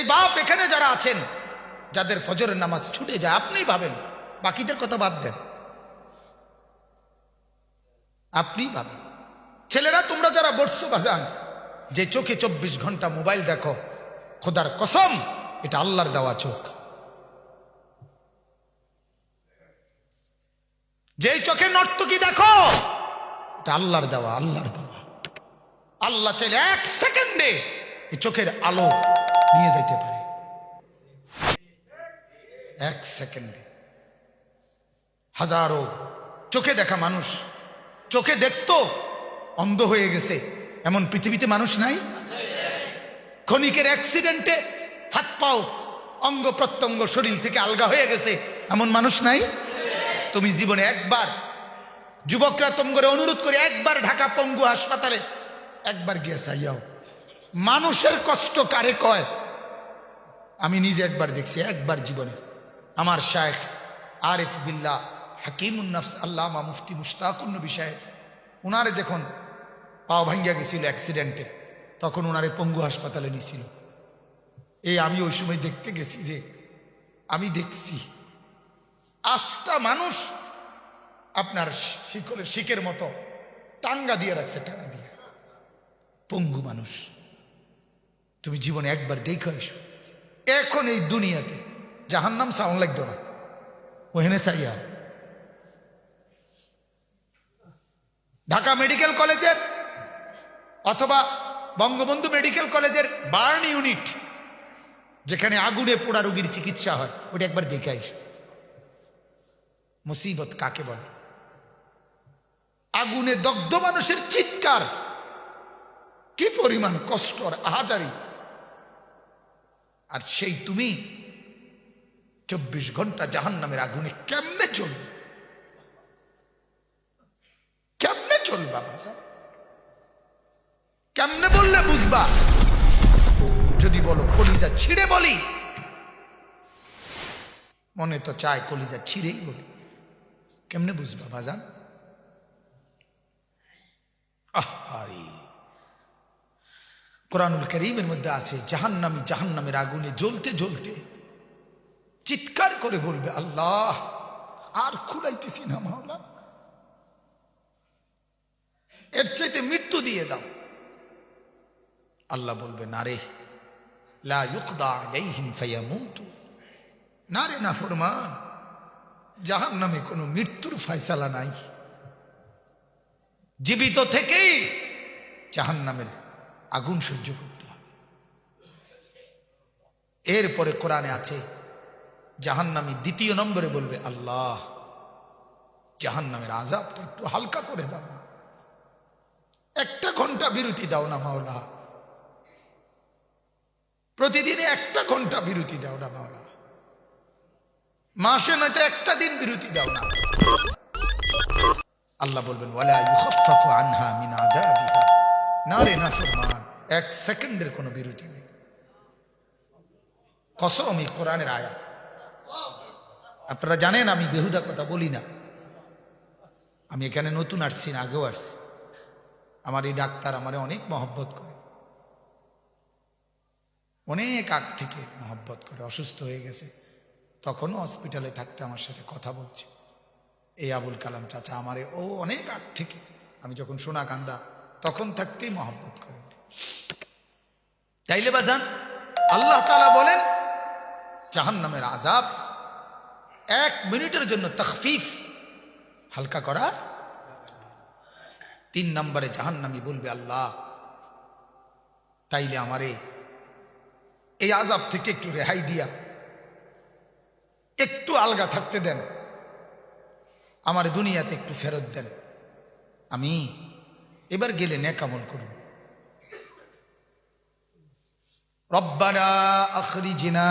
এই বাপ এখানে যারা আছেন, যাদের ফজরের নামাজ ছুটে যায় আপনি ভাবেন, বাকিদের কথা বাদ দেন। আপনি ভাবেন। ছেলেরা, তোমরা যারা বসছো বাজান, যে চোখে চব্বিশ ঘণ্টা মোবাইল দেখো, খোদার কসম, এটা আল্লাহর দেওয়া চোখ। যেই চোখে নর্তকি দেখো, এটা আল্লাহর দেওয়া আল্লাহর দেওয়া। আল্লাহ চাইলে এক সেকেন্ডে এই চোখের আলো নিয়ে যেতে পারে। এক সেকেন্ডে হাজারো চোখে দেখা মানুষ, চোখে দেখতো অন্ধ হয়ে গেছে। এমন পৃথিবীতে মানুষ নাই? ক্ষণিকের অ্যাক্সিডেন্টে হাত পাও অঙ্গ প্রত্যঙ্গ শরীর থেকে আলগা হয়ে গেছে। এমন মানুষ নাই? তুমি জীবনে একবার যুবকরা তোম করে অনুরোধ করে একবার ঢাকা পঙ্গু হাসপাতালে একবার গিয়ে চাইয়াও মানুষের কষ্ট কারে কয়? আমি নিজে একবার দেখছি, একবার জীবনে। আমার শায়েখ আরিফ বিল্লাহ হাকিমুন্নফস আল্লামা মুফতি মুশতাকুন্ন বিষয়ে ওনারে যখন পাও ভাঙ্গিয়া গেছিল অ্যাক্সিডেন্টে তখন ওনারে পঙ্গু হাসপাতালে নিছিল এই আমি ওই সময় দেখতে গেছি যে, আমি দেখছি আস্থা মানুষ আপনার শিকলের শিকের মতো টাঙ্গা দিয়ে রাখছে, টাঙ্গা দিয়ে। পঙ্গু মানুষ। তুমি জীবনে একবার দেখো এসো। এখন এই দুনিয়াতে জাহান্নাম সাউন্ড লাগতো না। ওহেনে সাইয়া ঢাকা মেডিকেল কলেজের অথবা বঙ্গবন্ধু মেডিকেল কলেজের বার্ন ইউনিট, যেখানে আগুনে পোড়া রোগীর চিকিৎসা হয়, ওটা একবার দেখে আইস। মুসিবত কাকে বলে? আগুনে দগ্ধ মানুষের চিৎকার, কি পরিমাণ কষ্ট আর আহাজারি। আর সেই তুমি চব্বিশ ঘণ্টা জাহান নামের আগুনে কেমনে চলবে? কেমনে চলবা বাজা কেমনে বললে বুঝবা? যদি বলো, কলিজা ছিঁড়ে বলি। মনে তো চায় কলিজা ছিঁড়েই বলি। কেমনে বুঝবা বাজান আহারি। কোরআনুল করিমের মধ্যে আছে, জাহান্নামি জাহান্নামের আগুনে জ্বলতে জ্বলতে চিৎকার করে বলবে, আল্লাহ, আর খুলাইতেছি না মাওলা। এর চাইতে মৃত্যু দিয়ে দাও। আল্লাহ বলবে, না রে না রে, না ফরমান জাহান নামে কোনো মৃত্যুর ফয়সালা নাই। জীবিত থেকেই জাহান নামের আগুন সহ্য করতে হবে। এরপরে কোরআনে আছে, জাহান্নামী দ্বিতীয় নম্বরে বলবে, আল্লাহ, জাহান্নামের আজাবটা একটু হালকা করে দাও না। একটা ঘণ্টা বিরতি দাও না মাওলা। প্রতিদিনে একটা ঘণ্টা বিরতি দাও না মাওলা। মাসে নয়তো একটা দিন বিরতি দাও না। আল্লাহ বলবেন, ওয়ালা ইউখাফফাফু আনহা মিন আযাবিহা। না রে না ফরমান এক সেকেন্ডের কোনো বিরতি নেই। কসম এই কোরআনের আয়া আপনারা জানেন আমি বেহুদা কথা বলি না। আমি এখানে নতুন আসছি না, আগেও আসছি। আমার এই ডাক্তার আমারে অনেক মহব্বত করে। অনেক আগ থেকে মহব্বত করে, অসুস্থ হয়ে গেছে। তখনও হসপিটালে থাকতে আমার সাথে কথা বলছে। এই আবুল কালাম চাচা আমারে ও অনেক আগ থেকে, আমি যখন সোনা কান্দা তখন থাকতেই মহব্বত করেন। তাইলে বাজান আল্লাহ তালা বলেন জাহান নামের আজাব এক মিনিটের জন্য তখফিফ হালকা করা। তিন নম্বরে জাহান্নামি বলবে আল্লাহ তাইলে আমারে এই আজাব থেকে একটু রেহাই দিয়া একটু আলগা থাকতে দেন আমার দুনিয়াতে একটু ফেরত দেন। আমি এবার গেলেন এক আমল করুন। রব্বারা রব্বানা আখরিজিনা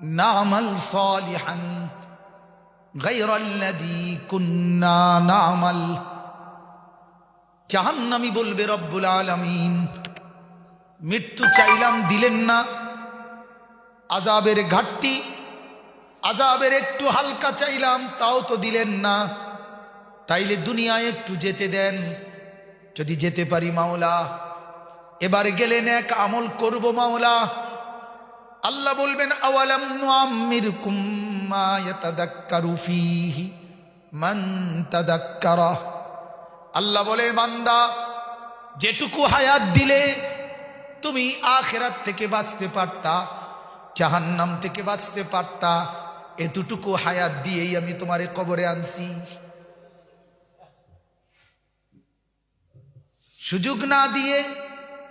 নামাল সালিহান গাইরাল্লাযী কুন্না নামাল। জাহান্নামি বলবে রব্বুল আলামিন, মৃত্যু চাইলাম, দিলেন না। আযাবের ঘাটতি, আযাবের একটু হালকা চাইলাম, তাও তো দিলেন না। তাইলে দুনিয়ায় একটু যেতে দেন। যদি যেতে পারি মাওলা, এবার গেলেন এক আমল করব মাওলা। আল্লাহ বলবেন মান আল্লাহ বলেন, বান্দা, যেটুকু হায়াত দিলে তুমি আখেরাত থেকে বাঁচতে পারতা, জাহান্নাম থেকে বাঁচতে পারতা। এতটুকু হায়াত দিয়েই আমি তোমারে কবরে আনছি। সুযোগ না দিয়ে